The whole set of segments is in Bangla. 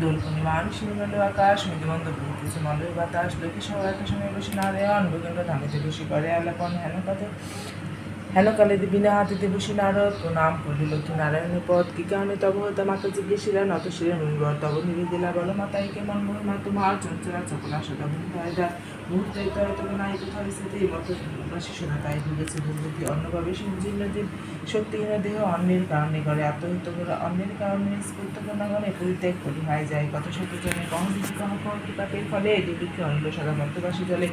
দোল আকাশ পড়িতেছে মলয় বাতাস, লোকে বসে নারায়ণ গোবিন্দ ধামেতে করে, আলাপন হেন কথা হেন কালে বিনা হাতিতে বসে নারদ, প্রণাম করিল লক্ষ্মী নারায়ণের পদ। কি কারণে তব হতা মাতা জিজ্ঞেসিলেন অত শিরে মুনিবর তব নিবেদিলা বল মাতা একে মন মহিমা, তোমার চঞ্চলা চপলা সদা মুহূর্তে মুহূর্তে তবে নাই কোথাও স্থিতি মত শিশুরা তাই ভুগেছে দুর্গতি অন্যভাবে জীব শক্তিহীন দেহ অন্যের কারণে করে আত্মহিত করে অন্যের কারণে স্ফূর্তপূর্ণগণে পরিত্যাগ করি হয় যায়। কত শত জনে কম দিদি কম ফলে দুর্ভিক্ষে অনিল সারা মধ্যবাসী জলে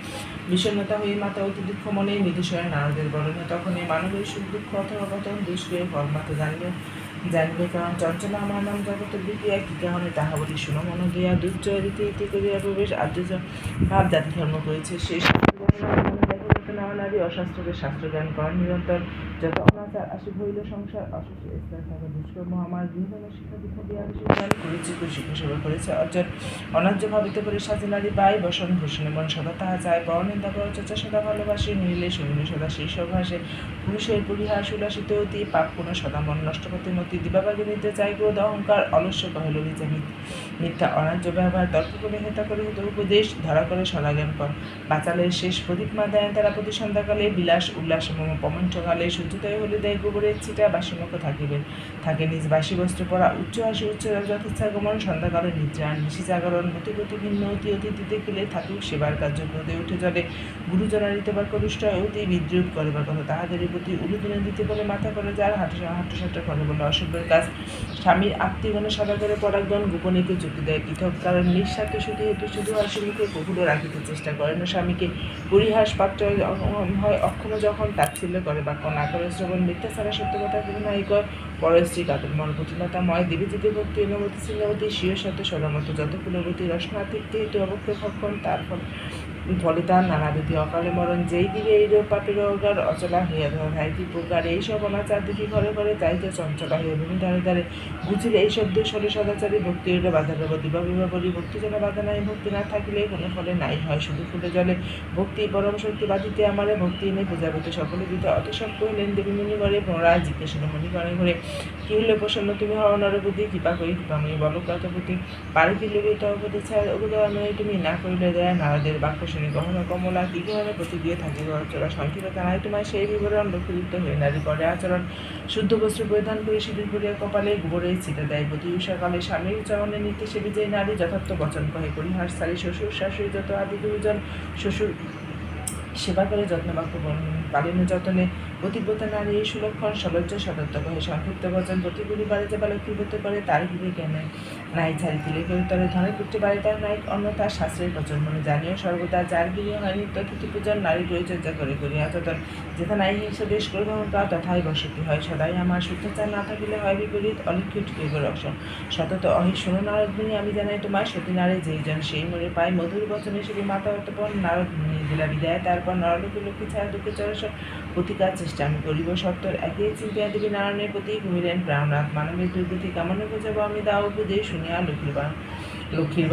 বিষণ্ণতা হয়ে মাতা অতি দুঃখ মনে নির্দেশয় নারদের বরণে। তখন এই মানবের সুখ, দুঃখ, অথবা কত দুষ্কৃয় ফলমাতা জানিবে জানিবে কারণ চঞ্চলা আমার নাম জগত বিক্রিয়া কি কারণে তাহা বলি শুনো মন দিয়া দুর্জয় রীতি করিয়া প্রবেশ। আদ্য ভাব জাতি ধর্ম করেছে শেষ নারী অশাস্ত্রকে শাস্ত্র জ্ঞান করেন নিরন্তর যত অনাচার আসি হইল সংসার অসুস্থ স্থান থাকা দুষ্কর্ম, আমার গৃহধর্ম শিক্ষা, দীক্ষা দিয়ে আমি জ্ঞান করেছি কৃষি সেবা করেছে, অর্জন অনার্য ভাবিত করে সাজে নারী পাই, বসন ভূষণে মন সদা তাহা চায় নিন্দা কর চর্চা সদা ভালোবাসি, নিলে শুনিলে সদা সেই সব ভাসে পুরুষের পরিহাস উল্লাসিত অতি, পাপ কোনো সদা মন নষ্ট করতে মতি দিবাবাগে নিতে চাই ক্রোধ, অহংকার, অলস্য কহিল নিজে মিথ্যা, অনার্য ব্যবহার, তর্ক করে হেতা করে হেত উপদেশ, ধরা করে সদা জ্ঞান কর বাচালের শেষ প্রদীপ মা দেয় তারা প্রতি সন্ধ্যাকালে বিলাস, উল্লাস মম পমন্ঠকালে সূর্যোদয় হলে দেয় গোবরের ছিটা বাসিমুখ থাকিবে থাকে নিজ বাসি বস্ত্র পরা, উচ্চ হাসি, উচ্চ যথেচ্ছা গমন সন্ধ্যাকালে নিদ্রা, নিশি জাগরণ গতি গতি ভিন্ন, অতি অতিথি দেখিলে থাকুক সেবার কার্য ক্রোধে উঠে জলে গুরুজনারিতে বা কলুষ্ট অতি বিদ্রুপ করবার কথা। তাহাদের প্রতি উলুদিনে দিতে বলে মাথা করে যার হাঁটু হাঁটুসাঁটা করে বলে অসভ্যের কাজ। স্বামীর আত্মীয়গণে সদা করে পরাগণ গোপনীকে চুক্তি দেয়। পৃথক কারণ নিঃস্বার্থ শুধু হেতু শুধু হাসিমুখে কহুলো রাখিতে চেষ্টা করে না স্বামীকে। পরিহাস পাত্র হয় অক্ষম যখন তাচ্ছিল্য করে বা কণা করে শ্রবণ মিথ্যা ছাড়া সত্য কথা নাই কর পরশ্রী কাতর মন প্রতিমতা ময়, দেবী দিদি ভক্তি অনুমতি সিংহবতী স্বীয় সাথে সরমত, যত কুলবতী রসনাতিক্তি হেতু অবক্ষে ভক্ষণ ফলে তার নানাবিধি অকালে মরণ যেই দিকে এই রোগ পাপের অগার অচলা হইয়া ধর প্রকার এই সব অনাচার দেখি ঘরে ঘরে যাইতে চঞ্চলা হইয়া ভূমি ধারে ধারে। বুঝিলে এই শব্দ স্বরে সদাচারী ভক্তি হইলে বাধা দেব, দিবা বিবাহ বলি ভক্তি যেন বাধা নাই, ভক্তি না থাকিলে কোনো ফলে নাই, হয় শুধু ফুলে জলে। ভক্তি পরম শক্তি বাধিতে আমারে, ভক্তি এনে পূজাপতি সকলে দিতে। অত সব কহিলেন, দেবী মুনি করে পুনরায় জিজ্ঞেস মনি করে ঘরে, কি হলে প্রসন্ন, তুমি হও নরবতী কৃপা করি কৃপাময়ী বলো কতপতি পারি কি অবদানময়ী তুমি না করিলে দেয় নারদের বাক্য শুনি গহনা কমলা দীর্ঘভাবে দিয়ে থাকে চলা সংক্ষিপ্ত নাই তোমার সেই বিবরণ লক্ষ্যযুক্ত হয়ে নারী করে আচরণ, শুদ্ধ বস্ত্র পরিধান করে সিঁদুর করিয়া কপালে গোবরে ছিটে দেয়। প্রতি উষাকালে স্বামীর উচ্চারণের নির্দেশে বিজয়ী নারী যথার্থ বচন কহে পরিহার সারি, শ্বশুর, শাশুড়ি, যত আদি দুজন শ্বশুর সেবা করে যত্ন বাক্য পালনের যতনে প্রতিব্রতা নারী এই সুলক্ষণ সলজ্জ সদত্ত কহে সংক্ষিপ্ত বচন প্রতি পরিবারে যে বা লক্ষ্মী হতে পারে তার গৃহে কেন? নাই ছাড়ি দিলে কেউ তরে ধনে পুত্রে বাড়ি তার নাই অন্য তার শাস্ত্রের বচন মনে জানিও, সর্বদা যার গৃহে হয় নিত্য পূজন নারী পরিচর্যা করে করিয়া যতন, যেথা নাই হিংসা দেশ করবে তা তথাই বসতি হয় সদাই আমার শুদ্ধাচার না থাকিলে হয় বিপরীত অলিখিত করিব রসন সতত অহি শোনো নারদ আমি জানাই তোমার সতী নারী যেই জন সেই মরে পায় মধুর বচনে সেটি মাতা অতপন, নারদ মুনি দিলা বিদায়, তারপর নরলোকে লক্ষ্মী ছাড়া দুঃখে চরস, প্রতিকার আমি করিব সত্তর একই চিন্তা দেবী নারায়ণের প্রতি ঘুমিলেন প্রাণনাথ। মানবের দুর্গতি কামনে বোঝাবো আমি দাও বুঝে শুনিয়া লক্ষ্মীর লক্ষ্মীর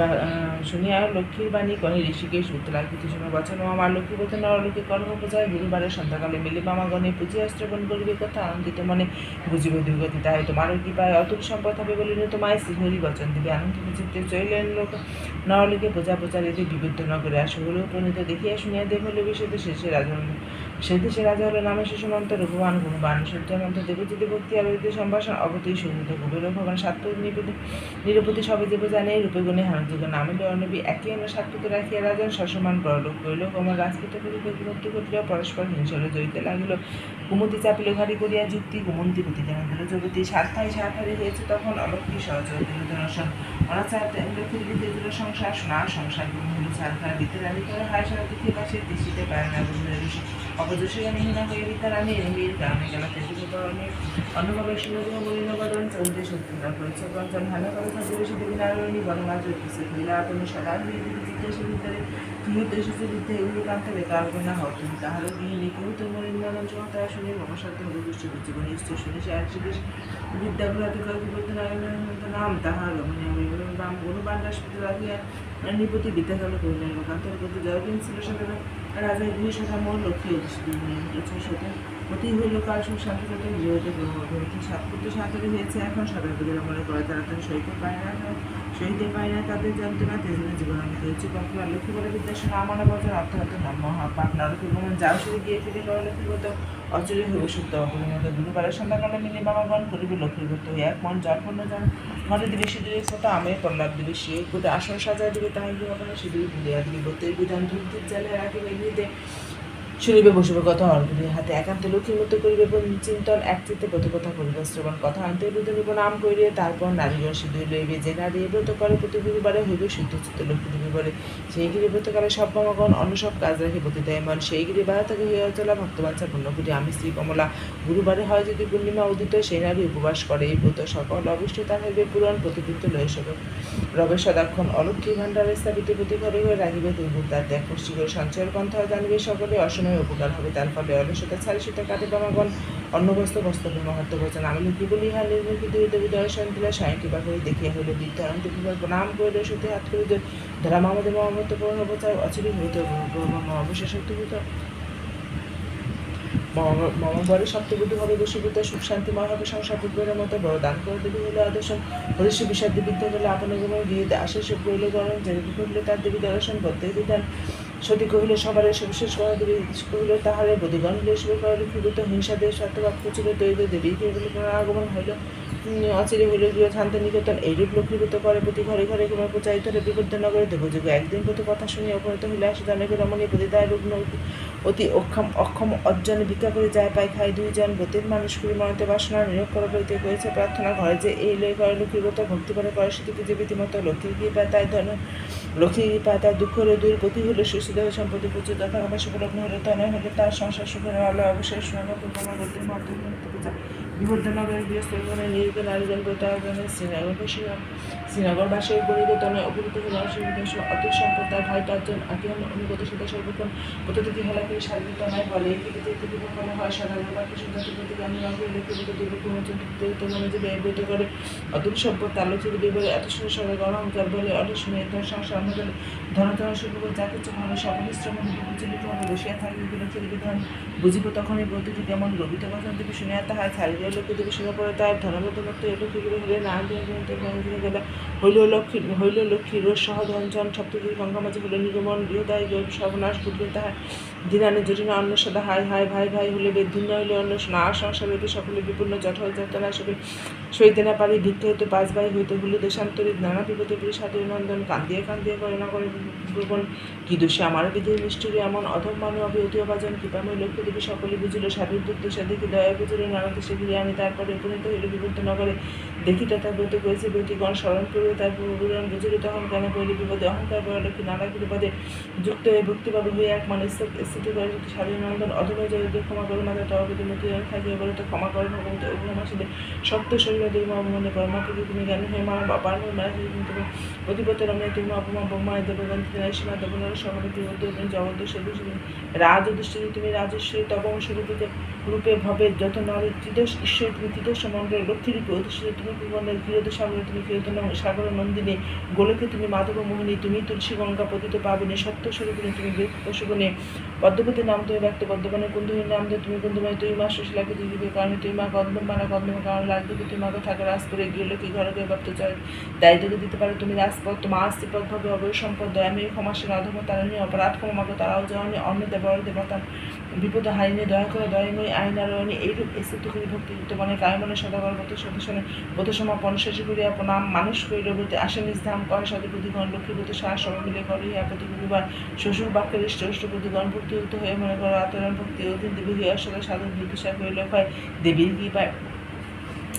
শুনিয়া লক্ষ্মীর বাণী কহে ঋষিকেশ উত্তরা কিছু সময় বচন। আমার লক্ষ্মী বচন নরলোকে কর্ম বোঝায়। গুরুবারের সন্ধ্যাকালে মিলে মামাগণে পুঁজি অস্ত্রবণ করিবে কথা। আনন্দিত মনে বুঝিবে দুর্গতি তাই তোমারও কি পায় অতুল সম্পদ হবে বলিলে তোমায় শ্রীহরি বচন দিবে। আনন্দ চিত্তে চলিলেন লোক। নরলোকে বোঝা প্রচারিতে বিবুদ্ধ নগরে আসে। হলেও প্রণীত দেখিয়া শুনিয়া দেখ হলে বিষয়তে শেষে রাজন সে দেশে রাজা হলো নামে শিশুমন্ত রঘুবান গুণবান সূর্যমন্ত দেবজিতে ভক্তি আলোকিত সম্ভাষণ অবতী সংগীত কুবের ভগবান নিপতি নিরপতি সবে দেব জানে রূপে গুণে হানযোগ্য নামে অনবী একই অন্য সাক্ষিত রাখিয়া রাজন সসমান করল কইল কমল রাজকৃত করিবে বিভক্তি করিল, পরস্পর হিংসরে জড়িতে লাগিল। কুমতি চাপিল, ঘাড়ি করিয়া যুক্তি, কুমন্তি প্রতি জানা দিল জগতি সাতটায় সাতহারে হয়েছে, তখন অলক্ষী সহজ অনাচার লক্ষ্মী দিতে দিল সংসার না সংসার গুণ হলো সারখার দিতে রানি করে, হায়, সারা দিতে পাশে দেশিতে পারে না বুঝলে ঋষি অপযশী গানীহীনা হয়ে বিদ্যা রানী এমবির গ্রামে গেল তেজুক বরণে অন্নভাবে সুন্দর মলিন বদন চলতে সত্যিকার করেছে পঞ্চম ভালো করে থাকে বেশি দেবী নারায়ণী বনমাজ উপস্থিত হইলা সদা হয়ে দিতে ভিতরে এসেছে বৃদ্ধে এগুলি কান্তে বেকার না মনন শুনে মমসাধ্য হবে গোষ্ঠী জীবনে স্থির শুনে সে আর বিদ্যাগুলাতে কয়েকটি বলতে নাম তাহার গুণবান রাষ্ট্রপতি রাখিয়া নিপতি বিদ্যাকাল করিলেন লোকান্তর গতি জয়দিন ছিল। সেখানে রাজা গৃহ সভা মোর লক্ষ্মী অতি হইল কাল সুখ শান্তি যাতে গৃহতে সাত হয়েছে। এখন করে মনে করে তারা তারা সইতে পায় না তাদের না তেজনে জীবন হয়েছি কখনো লক্ষ্মী বলে বিদ্যাসন আমার বছর আত্মহত নাম মহাপাপ নরকে ভ্রমণ যাও শুধু গিয়ে ফিরে করে লক্ষ্মীগত অচলে হইব সত্য অপরিণত গুরুবারের সন্ধ্যাকালে মিলে বাবাগণ করিবে লক্ষ্মীগত এক মন জল্পন্ন জন। ঘরে দিবে সিঁদুরের ফোটা আমি প্রহ্লাদ দিবে সে গোটা আসন সাজায় দিবে তাহাই হবে সিঁদুর ভুলিয়া দিবে। বতের বিধান ধূপ ধূপ জ্বালে রাখিবে গৃহীতে শুনিবে বসিবে কথা অর্ঘ্যের হাতে একান্ত লক্ষ্মীর মতো করিবে চিন্তন, এক চিত্তে ব্রত কথা করিবে, শ্রবণ কথা বুদ্ধ নিব নাম করিবে, তারপর নারীগণ সিঁদুর লইবে, যে নারী এ ব্রত করে প্রতি গুরুবারে হইবে শুদ্ধ চিত্ত লক্ষ্মী দেবী বলে। সেই গিরি ব্রতকালে সব মমগণ অন্য সব কাজ রাখে প্রতি দেয় মন। সেই গিরি বাধা থেকে হইয়া চলা ভক্তবাঞ্ছা পূর্ণ করি আমি শ্রী কমলা। গুরুবারে হয় যদি পূর্ণিমা উদিত, সেই নারী উপবাস করে। এই ব্রত সকল অবিষ্ট তার হইবে, পূরণ প্রতিবৃত্ত লয়ে সব। রবে সদাক্ষণ অলক্ষী ভাণ্ডারে স্থাপিত প্রতি ঘরে হয়ে রাখিবে তার দেখ সঞ্চয়ের পন্থা জানিবে সকলে অসময়ে উপকার হবে, তার ফলে অলসতা ছাড়ি সেটা কাটে বামাগণ অন্নবস্ত্র বস্ত্র মহত্ব বচন আমি লিখি বলি হা নির্মুখী দুই দেবী দর্শন দিলে স্বয়ং কৃপা করে দেখিয়া হইল বিদ্যায়ন দেখিবার প্রণাম করিলে সত্যি হাত করিতে ধরা মামদের মহামত পূর্ণ বচার অচিরি হইত অবশেষ সত্যভূত মমবরে সপ্তবুদ্ধ হবে বসীভূত, সুখ শান্তিময় হবে সংসার মতো, বড় দান করে দেবী হলে আদর্শন হরিষ্য বিষাদ্য বিদ্যা হলে আপন গুণে দিয়ে আসে সুখ রইল গরম যে করলে তার দেবী দর্শন বদ্ধই বিধান। সতী কহিল, সবার সবিশেষ করা দেবী। কহিল, তাহারে বধিগণ হইলে শুভ করা হিংসা দেশ সত্যবাদ প্রচুর দৈব দেবী আগমন হইল। অচিরে হইল গৃহ শান্ত নিকেতন এইরূপ লক্ষ্মীভূত করে প্রতি ঘরে ঘরে কুমার প্রচারিত হলে বিবদ্ধ নগরে দেবযোগ। একদিন প্রতি কথা শুনিয়া অপহৃত হইলে আসে জনকে রমণী প্রতিদায় রুগ্ন অতি অক্ষম অক্ষম অর্জনে ভিক্ষা করে যায়, পায় খায় দুইজন ব্রতের মানুষ। করি মনতে বাসনা নিয়োগ করা বইতে করেছে প্রার্থনা। ঘরে যে এই লয় করে লক্ষ্মীব্রত ভক্তি করে করে সেটিকে যে রীতিমতো লক্ষ্মী গিয়ে পায় তাই ধন লক্ষ্মী গিয়ে পায় তার দুঃখ হলে দুই প্রতি হলে সুস্থ সম্পত্তি প্রচুর তথা আমার সুলগ্ন হলে তনয় হলে তার সংসার সুখের আলো অবশ্যই সোনা তোমার গতির মাধ্যমে বিবর্ধনগরের গৃহস্থগণে নিয়োগ করতে প্রত্যাগণের শ্রীনগর শ্রীনগরবাসীর পরিবর্তনে অপূরিত হল অসুবিধা অতি সম্পদ তার ভাই পাঁচজন আকিয়ান অনুগত সাথে সর্বক্ষণ প্রতিটি হেলাকে শারীরিক নয় বলে। এটিকে ফলে হয়, সাধারণ বাক্য সিদ্ধান্ত প্রতিগামী অঙ্গ লিখিত দুর্বৃত্ত মনোযোগ মনে যে করে সম্পদ বিবরে এত সুন্দর সঙ্গে গণহংকার বলে অনেক শুনে এত সংসার ধনতন শুরু করে যা কিছু সপরিশ্রম বিচলিত হবে বুঝিব তখন এই ব্রতটি কেমন গভীত কথা দেবে শুনিয়া তাহার ছাড়িয়া লোকে দেবে শুনে পরে তার ধনবত মতো এ হলে না গেলে হইল লক্ষ্মী হইল লক্ষ্মী রোজ সহধঞ্জন সপ্তগিরি গঙ্গা মাঝে হইল নিগমন, গৃহদায় সর্বনাশ ঘটবে তাহার দিনানে জটিনা অন্য সদা হাই হাই ভাই ভাই হলে বেদিন হইলে অন্য না সংসার হইতে সকলে বিপন্ন জঠল যাতনা সবে সইতে না পারি, ভিক্ষা হইতে পাঁচ ভাই হইতে হইলে দেশান্তরিত নানা বিপদে পুরী সাধু নন্দন, কান্দিয়ে কান্দিয়ে করে না করে প্রবণ। কি দোষে আমার বিধির মিষ্টিরে এমন অধম মানব অভিহতীয় বাজন, কৃপাময় লক্ষ্য দেবী সকলে বুঝিল, সাধুর দুঃখ সাধুকে দয়া বুঝিল, নানা দেশে ঘিরে আমি তারপরে উপনীত হইল বিবদ্ধ নগরে। দেখি তথা ব্রত করেছে ব্যক্তিগণ স্মরণ করিবে তার পূর্ববিরণ বুঝিল, তখন কেন করিলে বিপদে? অহংকার বড় লক্ষ্মী নানা বিপদে যুক্ত হয়ে ভক্তিভাবে হয়ে এক মানে করে সাধারণ নন্দন অথবা জয়দের ক্ষমা করে মাতা তহবিতে মতি থাকে বলে তো ক্ষমা করে না অভিনম আসলে সত্য শরীর দেব অবমানে পরমাত্মকে তুমি জ্ঞান হয়ে মা বা হয়ে মেলাতে তুমি অধিপত রমে তুমি অপমা বোমায় দেবগ্রন্থ সীমা দেবনার সকলে জগত সেতু রাজ দৃষ্টিতে তুমি রাজস্বী তপম স্বরূপে রূপে ভবে যত নারী ত্রিদশ, ঈশ্বর তুমি ত্রিদশ মন্ডল লক্ষ্মী রূপে অধিষ্ঠিত, তুমি কুবনের ক্ষীরত সাগরে, তুমি ক্ষীরত সাগর নন্দিনী, গোলকে তুমি মাধব মোহিনী, তুমি তুলসী গঙ্গা পতিত পাবিনী, সত্য স্বরূপিনী তুমি পশুবনে পদ্মপতি নাম তুমি ব্যক্ত, পদ্মবনে কুন্ধুহীন নাম দিয়ে তুমি কুন্ধুময় তুই মা সুশীলাকে দিদিবে কারণে, তুই মা কদম মানা কদম কারণ লাগবে তুই মাকে থাকে রাজ করে গিয়ে ঘরে গিয়ে ব্যক্ত চায় দায়িত্বকে দিতে পারো তুমি রাজপথ তোমার আস্তিপদ ভাবে অবয় সম্পদ দয়াময়ী ক্ষমাসীন অধম তারণী অপরাধ ক্ষমাকে তারাও যাওয়ানি অন্য দেবর দেবতা বিপদ হারিনি দয়া করে দয়াময়ী আইনারণী এইরূপ এসে তুকুরি ভক্তি মনে কায়মনে সদাগর বত সদস্যনে বোধ সময় পণশেষী করিয়া প্রণাম। মানুষ করিল বলতে আসে নিজ ধাম কর সাধু প্রতিগণ। লক্ষ্মীপতি সাহা সব মিলে করে ইহা প্রতি গুরুবার শ্বশুর বাক্যের ইষ্ট ইষ্ট প্রতিগণ ভক্তিযুক্ত হয়ে মনে করো আতরণ ভক্তি অধীন দেবী হইয়া সদা সাধু বিদিশা হইল হয় দেবীর কি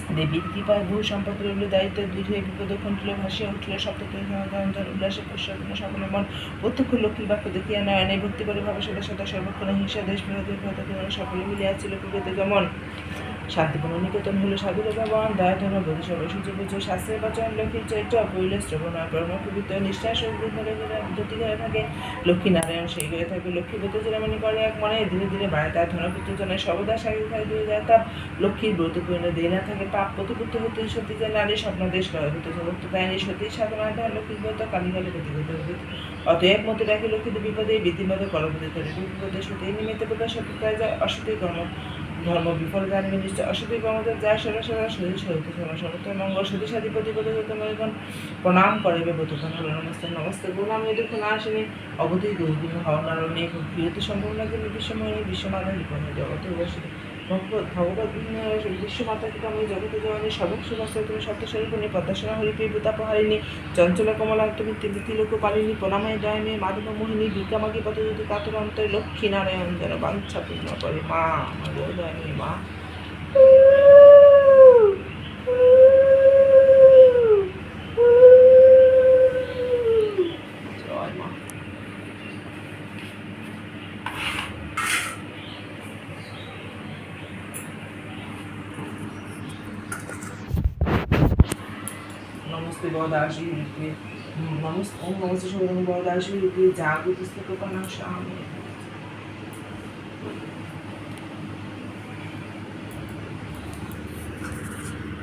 পায় দেবীর কৃপায় ভূ সম্পদ রইল দায়িত্ব দৃঢ় বিপদ খণ্ডিল ভাসিয়া উঠিল। সপ্তাহ উল্লাসে পুষ্যপূর্ণ সকল মন প্রত্যক্ষ লক্ষ্মীর বাক্য দেখিয়া নয়নে ভক্তি করে ভাবে সদা সদা সর্বক্ষণ হিংসা দেশ বিরোধী সকলে মিলিয়াছিল কৃপতে যেমন শান্তিপূর্ণ নিকেতন হলো সাধুর ভবন দয়া ধর্ম বোধ সর্ব সূর্য পুজো শাস্ত্রের বচন, লক্ষ্মীর চরিত্র অপরিল শ্রবণ কর্মকৃত নিষ্ঠাস ধুতি হয়ে থাকে। লক্ষ্মী নারায়ণ সেই হয়ে থাকে লক্ষ্মী ব্রত যেমনি করে এক মনে। ধীরে ধীরে বাড়ে তার ধনপুত্র জনের সর্বদা সারি খাই দিয়ে যায় তার লক্ষ্মীর ব্রত পূর্ণ দিয়ে না থাকে পাপ প্রতিপুত্র হতে সত্যি যে নারী স্বপ্ন দেশ লয় হতে সমস্ত তাই সতী সাধনা ধার লক্ষ্মীর ব্রত কালীকালে প্রতিগত হতে অতএব মতো রাখি লক্ষ্মীতে বিপদে বিধিমতো করপদে করে বিপদে সতী নিমিত্তে প্রকাশ সত্যতায় যায় অসতী কর্ম। ধর্ম বিফল জানি নিশ্চয় অসতী কর্মতে যা সেরা সেরা সতী সহিত সেবা সমস্ত মঙ্গল সতী সাথী প্রতিপদে তোমার এখন প্রণাম করিবে বতুখন হল নমস্তে নমস্তে। গুণাম যদি খুনা আসেনি, অবধি গৌরী হওয়া খুব বিরতি সম্পূর্ণ যে বিশ্বময় বিশ্বমাতা বিপন্ন জগতে বসে ভগবত বিশ্বমাতাকে আমি জগতে জগনে সবক সুবাস্ত তুমি সপ্তস্বরূপ নি পদ্মাসনা হরিপে ভূতাপহারিণী চঞ্চল কমলা তুমি তিলোক পালিনী প্রণামায় দয়ামে মাধব মোহিনী ভিকামাগি পদযুতি কাতর অন্তরে লক্ষ্মী নারায়ণ যেন বাঞ্ছা পূর্ণ করে। মা, আমার মা জয় মা নমস্তে রূপে নমস্তে ওম নমস্তে সৌরভ বদাসি রূপে জাগৃত পুস্তক স্বামী